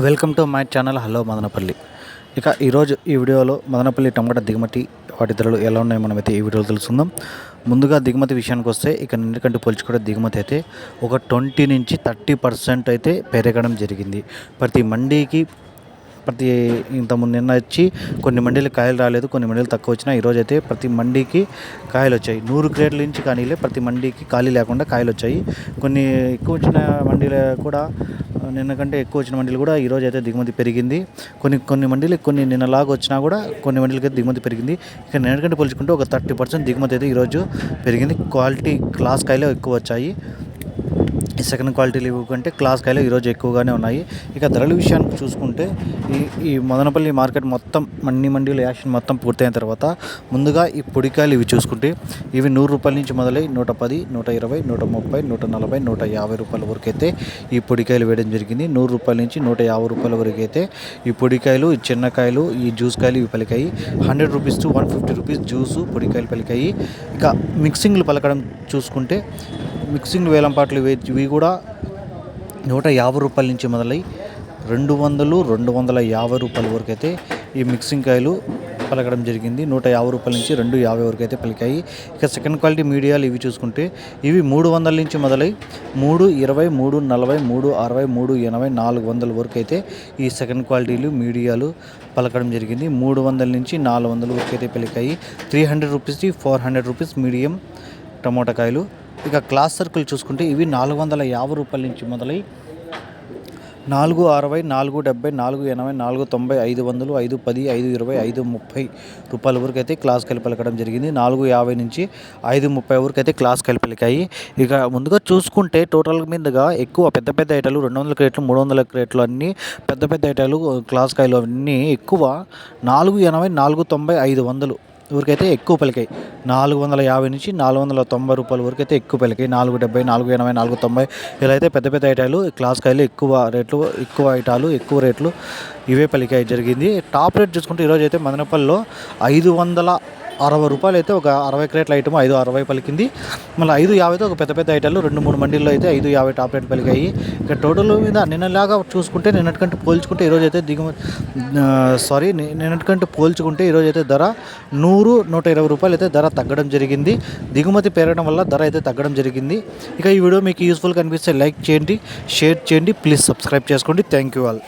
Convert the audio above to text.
Welcome to my channel hello Madanapalle. ఇక ఈరోజు ఈ వీడియోలో మదనపల్లి టమాటా దిగుమతి వాటి ధరలు ఎలా ఉన్నాయో మనమైతే ఈ వీడియోలో తెలుసుకుందాం. ముందుగా దిగుమతి విషయానికి వస్తే ఇక నిన్నటికంటే పోల్చుకుంటే దిగుమతి అయితే ఒక ట్వంటీ నుంచి థర్టీ పర్సెంట్ అయితే పెరగడం జరిగింది. ప్రతి మండీకి ప్రతి ఇంతకుముందు నిన్న వచ్చి కొన్ని మండీలు కాయలు రాలేదు కొన్ని మండీలు తక్కువ వచ్చినా ఈరోజు అయితే ప్రతి మండీకి కాయలు వచ్చాయి. నూరు క్రేట్ల నుంచి కానీలే ప్రతి మండీకి ఖాళీ లేకుండా కాయలు వచ్చాయి. కొన్ని ఎక్కువ వచ్చిన మండీలు కూడా నిన్న కంటే ఎక్కువ వచ్చిన మండీలు కూడా ఈరోజు అయితే దిగుమతి పెరిగింది. కొన్ని కొన్ని మండీలు కొన్ని నిన్నలాగా వచ్చినా కూడా కొన్ని మండీలకి అయితే దిగుమతి పెరిగింది. ఇక నిన్నకంటే పోల్చుకుంటే ఒక థర్టీ పర్సెంట్ దిగుమతి అయితే ఈరోజు పెరిగింది. క్వాలిటీ క్లాస్ కాయలు ఎక్కువ వచ్చాయి. సెకండ్ క్వాలిటీ లీవ్ కంటే క్లాస్ కాయలు ఈరోజు ఎక్కువగానే ఉన్నాయి. ఇక ధరల విషయానికి చూసుకుంటే ఈ ఈ మదనపల్లి మార్కెట్ మొత్తం మండి మండీల యాక్షన్ మొత్తం పూర్తయిన తర్వాత ముందుగా ఈ పొడికాయలు ఇవి చూసుకుంటే ఇవి నూరు రూపాయల నుంచి మొదలై నూట పది నూట ఇరవై నూట ముప్పై నూట నలభై నూట యాభై రూపాయల వరకు అయితే ఈ పొడికాయలు వేయడం జరిగింది. నూరు రూపాయల నుంచి నూట యాభై రూపాయల వరకు అయితే ఈ పొడికాయలు ఈ చిన్నకాయలు ఈ జ్యూస్ కాయలు ఇవి పలికాయి. Hundred rupees to one fifty rupees juice పొడికాయలు పలికాయి. ఇక మిక్సింగ్లు పలకడం చూసుకుంటే మిక్సింగ్ వేలంపాట్లు ఇవి ఇవి కూడా నూట యాభై రూపాయల నుంచి మొదలై రెండు వందలు రెండు వందల యాభై రూపాయల వరకు అయితే ఈ మిక్సింగ్ కాయలు పలకడం జరిగింది. నూట యాభై రూపాయల నుంచి రెండు యాభై వరకు అయితే పలికాయి. ఇక సెకండ్ క్వాలిటీ మీడియాలు ఇవి చూసుకుంటే ఇవి మూడు వందల నుంచి మొదలై మూడు ఇరవై మూడు నలభై మూడు అరవై మూడు ఎనభై నాలుగు వందల వరకు అయితే ఈ సెకండ్ క్వాలిటీలు మీడియాలు పలకడం జరిగింది. మూడు వందల నుంచి నాలుగు వందల వరకు అయితే పలికాయి. త్రీ హండ్రెడ్ రూపీస్కి four hundred rupees medium tomato కాయలు. ఇక క్లాస్ సర్కిల్ చూసుకుంటే ఇవి నాలుగు వందల యాభై రూపాయల నుంచి మొదలై నాలుగు అరవై నాలుగు డెబ్బై నాలుగు ఎనభై నాలుగు తొంభై ఐదు వందలు ఐదు పది ఐదు ఇరవై ఐదు ముప్పై రూపాయల వరకు అయితే క్లాస్ కలిపలకడం జరిగింది. నాలుగు యాభై నుంచి ఐదు ముప్పై వరకు అయితే క్లాస్ కలిపిలికాయి ఇక ముందుగా చూసుకుంటే టోటల్ మీదుగా ఎక్కువ పెద్ద పెద్ద ఐటాలు రెండు వందల క్రేట్లు మూడు వందల క్రేట్లు అన్నీ పెద్ద పెద్ద ఐటాలు క్లాస్ కాయలు అన్నీ ఎక్కువ నాలుగు ఎనభై నాలుగు తొంభై ఐదు వందలు వరకైతే ఎక్కువ పలికాయి. నాలుగు వందల యాభై నుంచి నాలుగు వందల తొంభై రూపాయల వరకు అయితే ఎక్కువ పలికాయి. నాలుగు డెబ్బై నాలుగు ఎనభై నాలుగు తొంభై. ఇలా అయితే పెద్ద పెద్ద ఐటాలు క్లాస్ కాయలు ఎక్కువ రేట్లు ఎక్కువ ఐటాలు ఎక్కువ రేట్లు ఇవే పలికాయి జరిగింది. టాప్ రేట్ చూసుకుంటే ఈరోజు అయితే మదనపల్లిలో ఐదు వందల అరవై రూపాయలు అయితే ఒక అరవై క్రేట్ల ఐటమ్ ఐదు అరవై పలికింది. మళ్ళీ ఐదు యాభైతో ఒక పెద్ద పెద్ద ఐటాలు రెండు మూడు మండీల్లో అయితే ఐదు యాభై టాప్ రేట్ పలికాయి. ఇక టోటల్ మీద నిన్నలాగా చూసుకుంటే నిన్నటికంటే పోల్చుకుంటే ఈరోజు అయితే దిగుమతి సారీ నిన్నటికంటే పోల్చుకుంటే ఈరోజు అయితే ధర నూరు నూట ఇరవై రూపాయలు అయితే ధర తగ్గడం జరిగింది. దిగుమతి పెరగడం వల్ల ధర అయితే తగ్గడం జరిగింది. ఇక ఈ వీడియో మీకు యూస్ఫుల్ కనిపిస్తే లైక్ చేయండి షేర్ చేయండి ప్లీజ్ సబ్స్క్రైబ్ చేసుకోండి. Thank you all